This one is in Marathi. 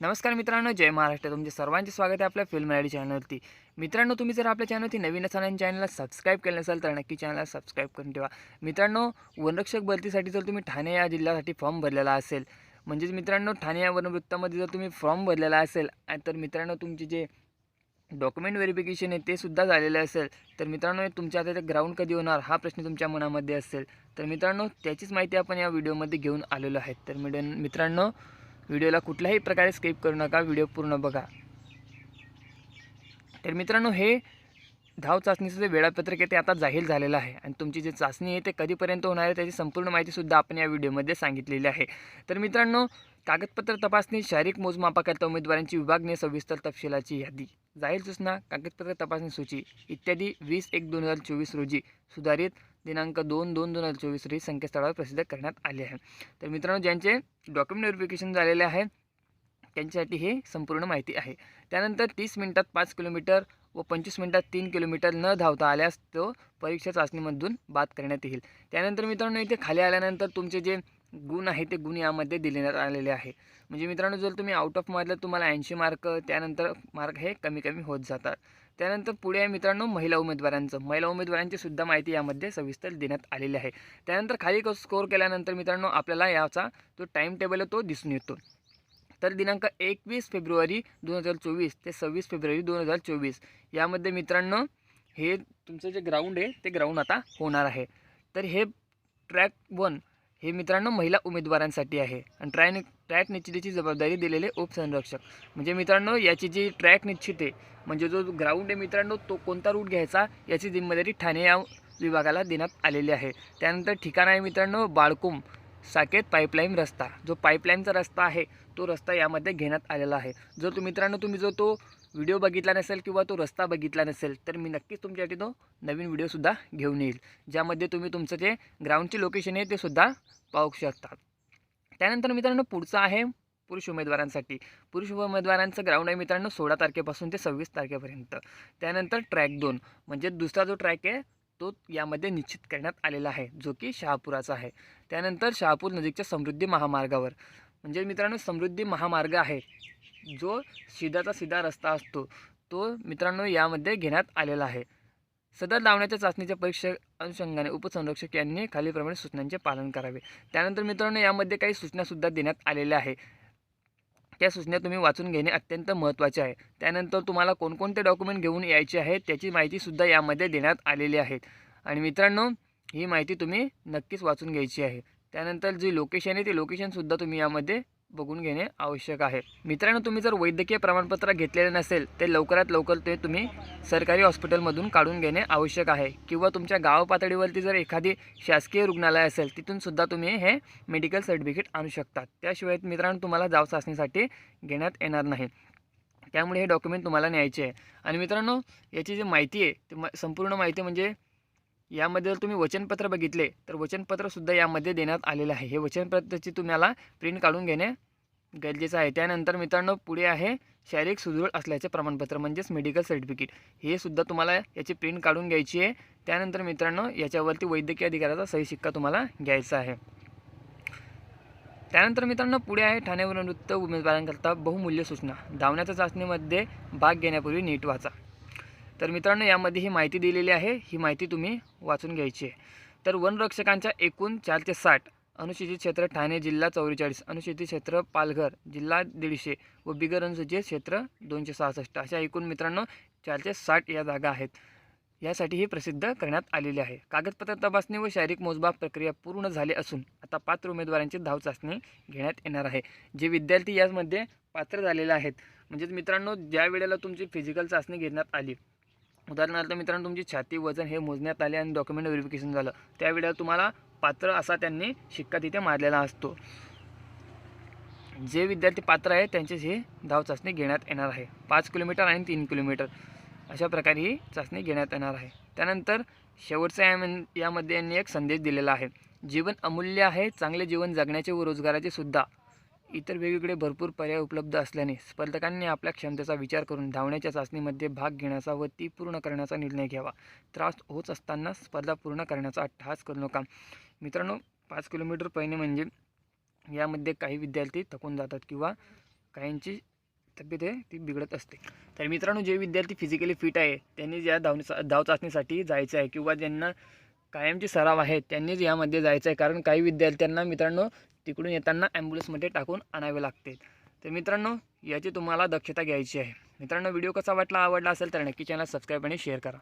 नमस्कार मित्रांनो जय महाराष्ट्र. तुमचे सर्वांचे स्वागत आहे आपल्या फिल्म मराठी चॅनलवरती. मित्रांनो तुम्ही जर आपल्या चॅनलवरती नवीन असाल आणि चॅनलला सबस्क्राईब केलं नसेल तर नक्की चॅनलला सबस्क्राईब करून ठेवा. मित्रांनो वनरक्षक भरतीसाठी जर तुम्ही ठाणे या जिल्ह्यासाठी फॉर्म भरलेला असेल म्हणजेच मित्रांनो ठाणे या वनवृत्तामध्ये जर तुम्ही फॉर्म भरलेला असेल आणि तर मित्रांनो तुमचे जे डॉक्युमेंट व्हेरिफिकेशन आहे ते सुद्धा झालेलं असेल तर मित्रांनो तुमच्या आता ग्राउंड कधी होणार हा प्रश्न तुमच्या मनामध्ये असेल. तर मित्रांनो त्याचीच माहिती आपण या व्हिडिओमध्ये घेऊन आलेलो आहे. तर मिड मित्रांनो व्हिडिओला कुठल्याही प्रकारे स्किप करू नका व्हिडिओ पूर्ण बघा. तर मित्रांनो हे धाव चाचणीचं जे वेळापत्रक आहे ते आता जाहीर झालेलं आहे. आणि तुमची जी चाचणी आहे ते कधीपर्यंत होणार आहे त्याची संपूर्ण माहितीसुद्धा आपण या व्हिडिओमध्ये सांगितलेली आहे. तर मित्रांनो कागदपत्र तपासणी शारीरिक मोजमापाकरता उमेदवारांची विभागने सविस्तर तपशिलाची यादी जाहीर सूचना कागदपत्र तपासणी सूची इत्यादी वीस एक दोन हजार चोवीस रोजी सुधारित दिनांक दोन दोन दोन हजार चोवीस रोजी संकेतस्थळावर प्रसिद्ध करण्यात आले आहे. तर मित्रांनो ज्यांचे डॉक्युमेंट व्हेरिफिकेशन झालेले आहे त्यांच्यासाठी हे संपूर्ण माहिती आहे. त्यानंतर तीस मिनिटात पाच किलोमीटर व पंचवीस मिनिटात तीन किलोमीटर न धावता आल्यास तो परीक्षा चाचणीमधून बाद करण्यात येईल. त्यानंतर मित्रांनो इथे खाली आल्यानंतर तुमचे जे गुण आहे ते गुण यामध्ये दिलेण्यात आलेले आहे. म्हणजे मित्रांनो जर तुम्ही आउट ऑफ मारलं तुम्हाला ऐंशी मार्क त्यानंतर मार्क हे कमी कमी होत जातात. त्यानंतर पुढे आहे मित्रांनो महिला उमेदवारांचं. महिला उमेदवारांची सुद्धा माहिती यामध्ये सविस्तर देण्यात आलेली आहे. त्यानंतर खाली स्कोअर केल्यानंतर मित्रांनो आपल्याला याचा जो टाईम टेबल आहे तो दिसून येतो. तर दिनांक एकवीस फेब्रुवारी दोन हजार चोवीस ते सव्वीस फेब्रुवारी दोन हजार चोवीस यामध्ये मित्रांनो हे तुमचं जे ग्राउंड आहे ते ग्राउंड आता होणार आहे. तर हे ट्रॅक वन हे मित्रांनो महिला उमेदवारांसाठी आहे. आणि ट्रॅक ट्रॅक निश्चितीची जबाबदारी दिलेले उपसंरक्षक. म्हणजे मित्रांनो याची जी ट्रॅक निश्चित आहे म्हणजे जो ग्राउंड आहे मित्रांनो तो कोणता रूट घ्यायचा याची जिम्मेदारी ठाणे या विभागाला देण्यात आलेली आहे. त्यानंतर ठिकाण आहे मित्रांनो बाळकुम साकेत पाईपलाईन रस्ता. जो पाईपलाईनचा रस्ता आहे तो रस्ता यामध्ये घेण्यात आलेला आहे. जर तुम्ही मित्रांनो तुम्ही जो तो व्हिडिओ बघितला नसेल किंवा तो रस्ता बघितला नसेल तर मी नक्कीच तुमच्यासाठी तो नवीन व्हिडिओसुद्धा घेऊन येईल ज्यामध्ये तुम्ही तुमचं जे ग्राउंडचे लोकेशन आहे ते सुद्धा पाहू शकता त्यानंतर मित्रांनो पुढचं आहे पुरुष उमेदवारांसाठी. पुरुष उमेदवारांचं ग्राउंड आहे मित्रांनो सोळा तारखेपासून ते सव्वीस तारखेपर्यंत. त्यानंतर ट्रॅक दोन म्हणजे दुसरा जो ट्रॅक आहे तो यामध्ये निश्चित करण्यात आलेला आहे जो की शहापुराचा आहे. त्यानंतर शहापूर नजीकच्या समृद्धी महामार्गावर. म्हणजे मित्रांनो समृद्धी महामार्ग आहे जो सिधाचा सिधा रस्ता असतो तो मित्रांनो यामध्ये घेण्यात आलेला आहे. सदर लावण्याच्या चाचणीच्या परीक्षा अनुषंगाने उपसंरक्षक यांनी खालीलप्रमाणे सूचनांचे पालन करावे. त्यानंतर मित्रांनो यामध्ये काही सूचनासुद्धा देण्यात आलेल्या आहे. त्या सूचना तुम्ही वाचून घेणे अत्यंत महत्त्वाचे आहे. त्यानंतर तुम्हाला कोणकोणते डॉक्युमेंट घेऊन यायचे आहेत त्याची माहितीसुद्धा यामध्ये देण्यात आलेली आहे आणि मित्रांनो ही माहिती तुम्ही नक्कीच वाचून घ्यायची आहे. त्यानंतर जी लोकेशन आहे ती लोकेशनसुद्धा तुम्ही यामध्ये बघून घेणे आवश्यक आहे. मित्रांनो तुम्ही जर वैद्यकीय प्रमाणपत्र घेतलेले नसेल ते लवकरात लवकर ते तुम्ही सरकारी हॉस्पिटलमधून काढून घेणे आवश्यक आहे. किंवा तुमच्या गाव पातळीवरती जर एखादी शासकीय रुग्णालय असेल तिथून सुद्धा तुम्ही हे मेडिकल सर्टिफिकेट आणू शकतात त्याशिवाय मित्रांनो तुम्हाला जाव चाचणीसाठी घेण्यात येणार नाही. त्यामुळे हे डॉक्युमेंट तुम्हाला न्यायचे आहे. आणि मित्रांनो याची जी माहिती आहे ती म संपूर्ण माहिती म्हणजे यामध्ये जर तुम्ही वचनपत्र बघितले तर वचनपत्रसुद्धा यामध्ये देण्यात आलेलं आहे. हे वचनपत्राची तुम्हाला प्रिंट काढून घेणे गरजेचं आहे. त्यानंतर मित्रांनो पुढे आहे शारीरिक सुदृढ असल्याचे प्रमाणपत्र म्हणजेच मेडिकल सर्टिफिकेट हे सुद्धा तुम्हाला याची प्रिंट काढून घ्यायची आहे. त्यानंतर मित्रांनो याच्यावरती वैद्यकीय अधिकाराचा सही शिक्का तुम्हाला घ्यायचा आहे. त्यानंतर मित्रांनो पुढे आहे ठाण्यावरून नृत्य उमेदवारांकरता बहुमूल्य सूचना. धावण्याच्या चाचणीमध्ये भाग घेण्यापूर्वी नीट वाचा. तर मित्रांनो यामध्ये ही माहिती दिलेली आहे. ही माहिती तुम्ही वाचून घ्यायची आहे. तर वनरक्षकांच्या एकूण चार ते साठ अनुसूचित क्षेत्र ठाणे जिल्हा चौवेचाळीस अनुसूचित क्षेत्र पालघर जिल्हा दीडशे व बिगर अनुसूचित क्षेत्र दोनशे सहासष्ट अशा एकूण मित्रांनो चारशे साठ या जागा आहेत. यासाठी ही प्रसिद्ध करण्यात आलेली आहे. कागदपत्र तपासणी व शारीरिक मोजमाप प्रक्रिया पूर्ण झाली असून आता पात्र उमेदवारांची धाव चाचणी घेण्यात येणार आहे. जे विद्यार्थी यामध्ये पात्र झालेले आहेत. म्हणजेच मित्रांनो ज्या वेळेला तुमची फिजिकल चाचणी घेण्यात आली उदाहरणार्थ मित्रांनो तुमची छाती वजन हे मोजण्यात आले आणि डॉक्युमेंट व्हेरिफिकेशन झालं. त्यावेळेला तुम्हाला पात्र असा त्यांनी शिक्का तिथे मारलेला असतो. जे विद्यार्थी पात्र आहेत त्यांची हे धाव चाचणी घेण्यात येणार आहे. पाच किलोमीटर आणि तीन किलोमीटर. अशा प्रकारे ही चाचणी घेण्यात येणार आहे. त्यानंतर शेवटचा या यामध्ये यांनी एक संदेश दिलेला आहे. जीवन अमूल्य आहे चांगले जीवन जगण्याचे व रोजगाराचे सुद्धा. इतर वेगवेगळे भरपूर पर्याय उपलब्ध असल्याने स्पर्धकांनी आपल्या क्षमतेचा विचार करून धावण्याच्या चाचणीमध्ये भाग घेण्याचा व ती पूर्ण करण्याचा निर्णय घ्यावा. त्रास होत असताना स्पर्धा पूर्ण करण्याचा अट्टहास करू नका. मित्रांनो पाच किलोमीटर पहिले म्हणजे यामध्ये काही विद्यार्थी थकून जातात किंवा काहींची तब्येत आहे ती बिघडत असते. तर मित्रांनो जे विद्यार्थी फिजिकली फिट आहे त्यांनी या धावणे धाव चाचणीसाठी जायचं आहे किंवा ज्यांना कायमची सराव आहे त्यांनीच यामध्ये जायचं आहे कारण काही विद्यार्थ्यांना मित्रांनो तिकडून येताना ॲम्ब्युलन्समध्ये टाकून आणावे लागते. तर मित्रांनो याची तुम्हाला दक्षता घ्यायची आहे. मित्रांनो व्हिडिओ कसा वाटला आवडला असेल तर नक्की चॅनल सबस्क्राईब आणि शेअर करा.